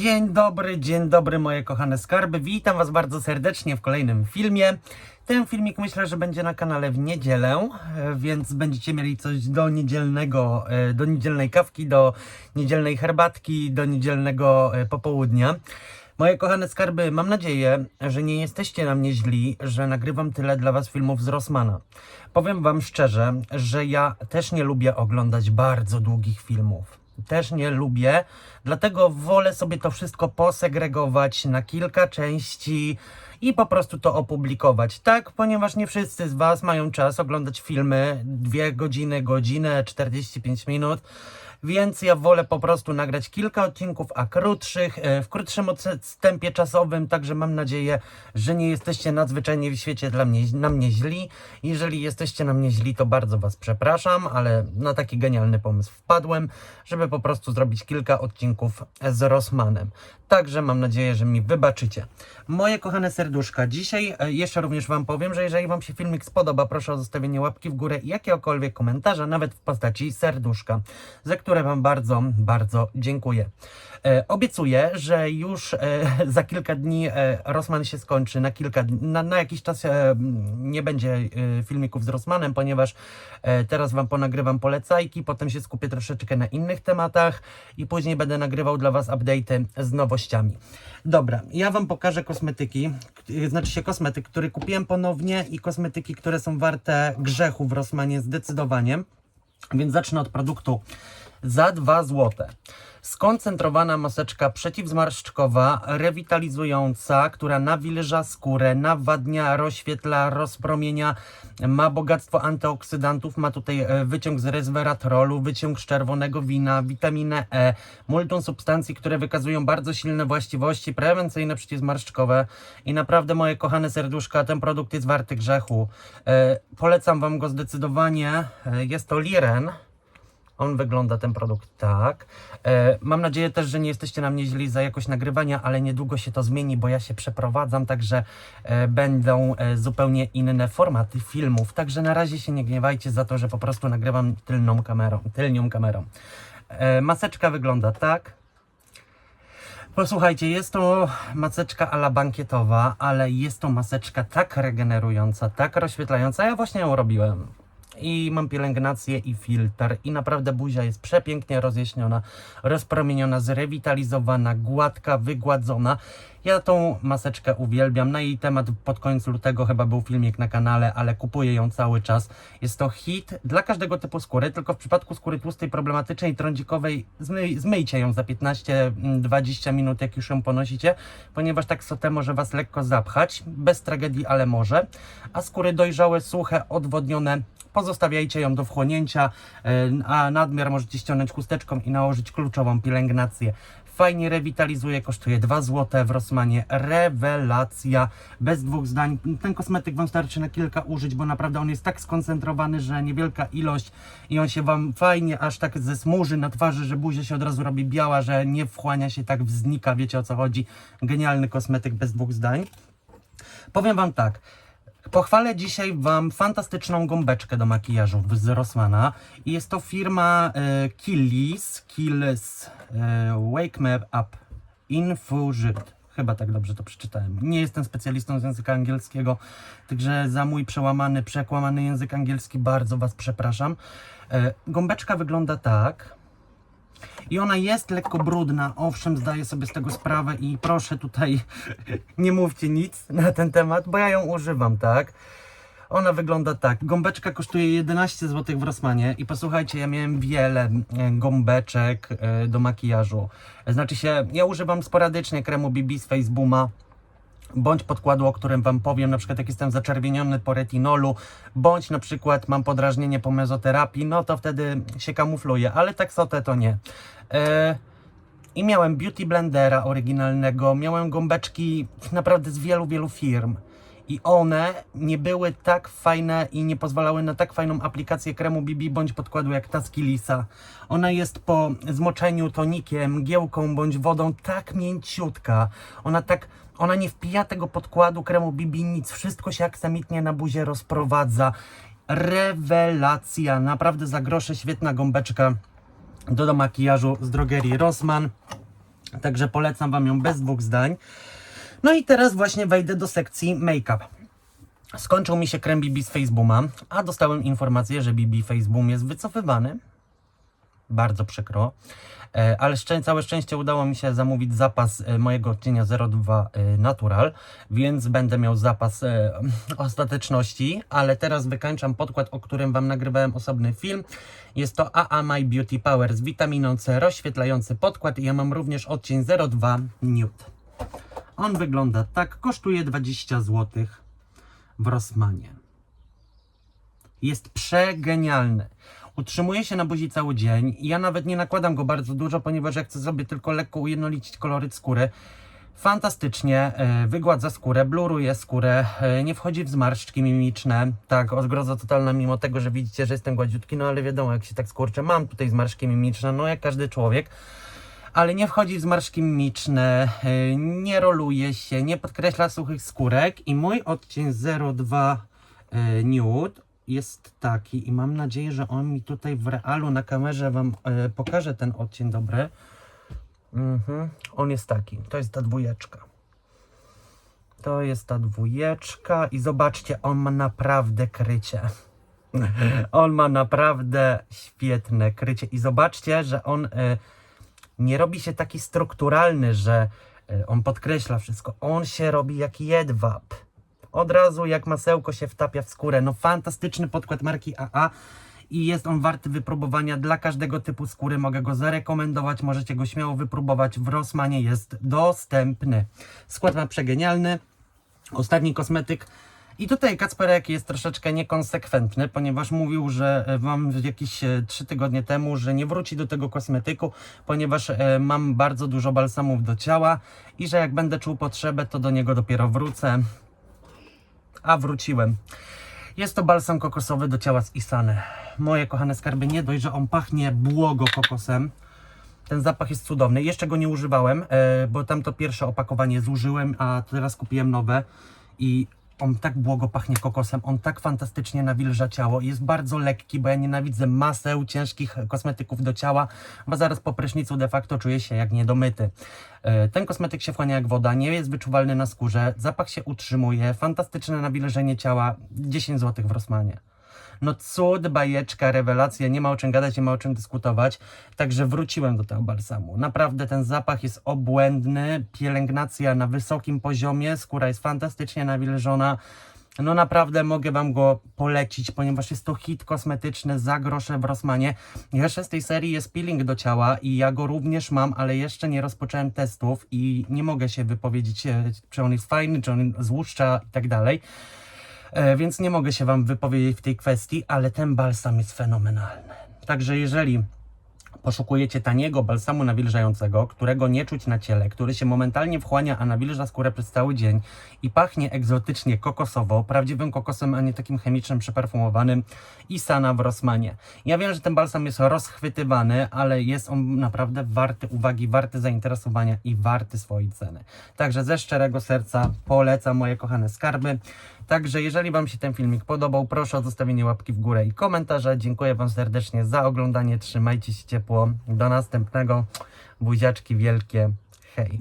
Dzień dobry, dzień dobry moje kochane skarby. Witam Was bardzo serdecznie w kolejnym filmie. Ten filmik myślę, że będzie na kanale w niedzielę, e, więc będziecie mieli coś do niedzielnego, e, do niedzielnej kawki, do niedzielnej herbatki, do niedzielnego e, popołudnia. Moje kochane skarby, mam nadzieję, że nie jesteście na mnie źli, że nagrywam tyle dla Was filmów z Rossmana. Powiem Wam szczerze, że ja też nie lubię oglądać bardzo długich filmów też nie lubię, dlatego wolę sobie to wszystko posegregować na kilka części i po prostu to opublikować. Tak, ponieważ nie wszyscy z Was mają czas oglądać filmy 2 godziny, godzinę, 45 minut. Więc ja wolę po prostu nagrać kilka odcinków, a krótszych, e, w krótszym odstępie czasowym, także mam nadzieję, że nie jesteście nadzwyczajnie w świecie dla mnie, na mnie źli. Jeżeli jesteście na mnie źli, to bardzo Was przepraszam, ale na taki genialny pomysł wpadłem, żeby po prostu zrobić kilka odcinków z Rossmanem. Także mam nadzieję, że mi wybaczycie. Moje kochane serduszka, dzisiaj e, jeszcze również Wam powiem, że jeżeli Wam się filmik spodoba, proszę o zostawienie łapki w górę i jakiegokolwiek komentarza, nawet w postaci serduszka, za które Wam bardzo, bardzo dziękuję. E, obiecuję, że już e, za kilka dni e, Rossman się skończy, na kilka na, na jakiś czas e, nie będzie e, filmików z Rossmanem, ponieważ e, teraz Wam ponagrywam polecajki, potem się skupię troszeczkę na innych tematach i później będę nagrywał dla Was update'y z nowościami. Dobra, ja Wam pokażę kosmetyki, k- znaczy się kosmetyk, który kupiłem ponownie i kosmetyki, które są warte grzechu w Rossmanie zdecydowanie. Więc zacznę od produktu za 2 zł. Skoncentrowana maseczka przeciwzmarszczkowa, rewitalizująca, która nawilża skórę, nawadnia, rozświetla, rozpromienia, ma bogactwo antyoksydantów, ma tutaj e, wyciąg z resveratrolu, wyciąg z czerwonego wina, witaminę E, multum substancji, które wykazują bardzo silne właściwości prewencyjne, przeciwzmarszczkowe i naprawdę moje kochane serduszka, ten produkt jest warty grzechu. E, polecam Wam go zdecydowanie. E, jest to Liren. On wygląda ten produkt tak. E, mam nadzieję też, że nie jesteście na mnie źli za jakość nagrywania, ale niedługo się to zmieni, bo ja się przeprowadzam, także e, będą e, zupełnie inne formaty filmów. Także na razie się nie gniewajcie za to, że po prostu nagrywam tylną kamerą, tylnią kamerą. E, maseczka wygląda tak. Posłuchajcie, jest to maseczka ala bankietowa, ale jest to maseczka tak regenerująca, tak rozświetlająca. Ja właśnie ją robiłem. I mam pielęgnację i filtr. I naprawdę buzia jest przepięknie rozjaśniona, rozpromieniona, zrewitalizowana, gładka, wygładzona. Ja tą maseczkę uwielbiam. Na jej temat pod koniec lutego chyba był filmik na kanale, ale kupuję ją cały czas. Jest to hit dla każdego typu skóry, tylko w przypadku skóry tłustej, problematycznej, trądzikowej zmyj, zmyjcie ją za 15-20 minut, jak już ją ponosicie, ponieważ tak sotę może Was lekko zapchać, bez tragedii, ale może. A skóry dojrzałe, suche, odwodnione, pozostawiajcie ją do wchłonięcia, e, a nadmiar możecie ściągnąć chusteczką i nałożyć kluczową pielęgnację. Fajnie rewitalizuje, kosztuje 2 zł w Rossmanie. Rewelacja, bez dwóch zdań. Ten kosmetyk Wam starczy na kilka użyć, bo naprawdę on jest tak skoncentrowany, że niewielka ilość i on się Wam fajnie aż tak zesmuży na twarzy, że buzia się od razu robi biała, że nie wchłania się tak, wznika, wiecie o co chodzi. Genialny kosmetyk bez dwóch zdań. Powiem Wam tak. Pochwalę dzisiaj Wam fantastyczną gąbeczkę do makijażu z Rossmana. Jest to firma e, Killis, Killis e, Wake Me Up Infusion. Chyba tak dobrze to przeczytałem. Nie jestem specjalistą z języka angielskiego, także za mój przełamany, przekłamany język angielski bardzo Was przepraszam. E, gąbeczka wygląda tak. I ona jest lekko brudna, owszem, zdaję sobie z tego sprawę i proszę tutaj nie mówcie nic na ten temat, bo ja ją używam, tak? Ona wygląda tak. Gąbeczka kosztuje 11 zł w Rossmanie i posłuchajcie, ja miałem wiele e, gąbeczek e, do makijażu. Znaczy się, ja używam sporadycznie kremu BB z Facebooma bądź podkładu, o którym Wam powiem, na przykład jak jestem zaczerwieniony po retinolu, bądź na przykład mam podrażnienie po mezoterapii, no to wtedy się kamufluję, ale tak sotę to nie. E, I miałem Beauty Blendera oryginalnego, miałem gąbeczki naprawdę z wielu, wielu firm. I one nie były tak fajne i nie pozwalały na tak fajną aplikację kremu BB bądź podkładu jak ta z Killisa. Ona jest po zmoczeniu tonikiem, mgiełką bądź wodą tak mięciutka. Ona tak, ona nie wpija tego podkładu kremu BB nic. Wszystko się aksamitnie na buzie rozprowadza. Rewelacja, naprawdę za grosze świetna gąbeczka do, do makijażu z drogerii Rossmann. Także polecam Wam ją bez dwóch zdań. No i teraz właśnie wejdę do sekcji make-up. Skończył mi się krem BB z Facebooma, a dostałem informację, że BB Faceboom jest wycofywany. Bardzo przykro. E, Ale szczę- całe szczęście udało mi się zamówić zapas e, mojego odcienia 02 e, Natural, więc będę miał zapas ostateczności, ale teraz wykańczam podkład, o którym Wam nagrywałem osobny film. Jest to AA My Beauty Power z witaminą C, rozświetlający podkład i ja mam również odcień 02 Nude. On wygląda tak, kosztuje 20 zł w Rossmanie. Jest przegenialny. Utrzymuje się na buzi cały dzień. Ja nawet nie nakładam go bardzo dużo, ponieważ ja chcę sobie tylko lekko ujednolicić koloryt skóry. Fantastycznie e, wygładza skórę, bluruje skórę, e, nie wchodzi w zmarszczki mimiczne. Tak, odgroza totalna, mimo tego, że widzicie, że jestem gładziutki, no ale wiadomo, jak się tak skurczę, mam tutaj zmarszczki mimiczne, no jak każdy człowiek ale nie wchodzi w zmarszczki mimiczne, y, nie roluje się, nie podkreśla suchych skórek i mój odcień 02 y, Nude jest taki i mam nadzieję, że on mi tutaj w realu na kamerze Wam y, pokaże ten odcień dobry. Mhm. On jest taki, to jest ta dwójeczka. To jest ta dwójeczka i zobaczcie, on ma naprawdę krycie. On ma naprawdę świetne krycie i zobaczcie, że on... Y, nie robi się taki strukturalny, że y, on podkreśla wszystko. On się robi jak jedwab. Od razu jak masełko się wtapia w skórę. No fantastyczny podkład marki AA i jest on warty wypróbowania dla każdego typu skóry. Mogę go zarekomendować, możecie go śmiało wypróbować. W Rossmanie jest dostępny. Skład ma przegenialny. Ostatni kosmetyk. I tutaj Kacperek jest troszeczkę niekonsekwentny, ponieważ mówił, że e, mam jakieś e, 3 tygodnie temu, że nie wróci do tego kosmetyku, ponieważ e, mam bardzo dużo balsamów do ciała i że jak będę czuł potrzebę, to do niego dopiero wrócę. A wróciłem. Jest to balsam kokosowy do ciała z Isany. Moje kochane skarby, nie dość, że on pachnie błogo kokosem. Ten zapach jest cudowny. Jeszcze go nie używałem, e, bo tamto pierwsze opakowanie zużyłem, a teraz kupiłem nowe i on tak błogo pachnie kokosem, on tak fantastycznie nawilża ciało. Jest bardzo lekki, bo ja nienawidzę maseł, ciężkich kosmetyków do ciała, bo zaraz po prysznicu de facto czuję się jak niedomyty. E, Ten kosmetyk się wchłania jak woda, nie jest wyczuwalny na skórze, zapach się utrzymuje, fantastyczne nawilżenie ciała, 10 zł w Rossmanie. No cud, bajeczka, rewelacja, nie ma o czym gadać, nie ma o czym dyskutować. Także wróciłem do tego balsamu. Naprawdę ten zapach jest obłędny, pielęgnacja na wysokim poziomie, skóra jest fantastycznie nawilżona. No naprawdę mogę Wam go polecić, ponieważ jest to hit kosmetyczny za grosze w Rossmanie. Jeszcze z tej serii jest peeling do ciała i ja go również mam, ale jeszcze nie rozpocząłem testów i nie mogę się wypowiedzieć, e, czy on jest fajny, czy on złuszcza i tak dalej. E, więc nie mogę się Wam wypowiedzieć w tej kwestii, ale ten balsam jest fenomenalny. Także jeżeli poszukujecie taniego balsamu nawilżającego, którego nie czuć na ciele, który się momentalnie wchłania, a nawilża skórę przez cały dzień i pachnie egzotycznie kokosowo, prawdziwym kokosem, a nie takim chemicznym, przeperfumowanym, Isana w Rossmanie. Ja wiem, że ten balsam jest rozchwytywany, ale jest on naprawdę warty uwagi, warty zainteresowania i warty swojej ceny. Także ze szczerego serca polecam moje kochane skarby. Także jeżeli Wam się ten filmik podobał, proszę o zostawienie łapki w górę i komentarza. Dziękuję Wam serdecznie za oglądanie. Trzymajcie się ciepło. Do następnego. Buziaczki wielkie.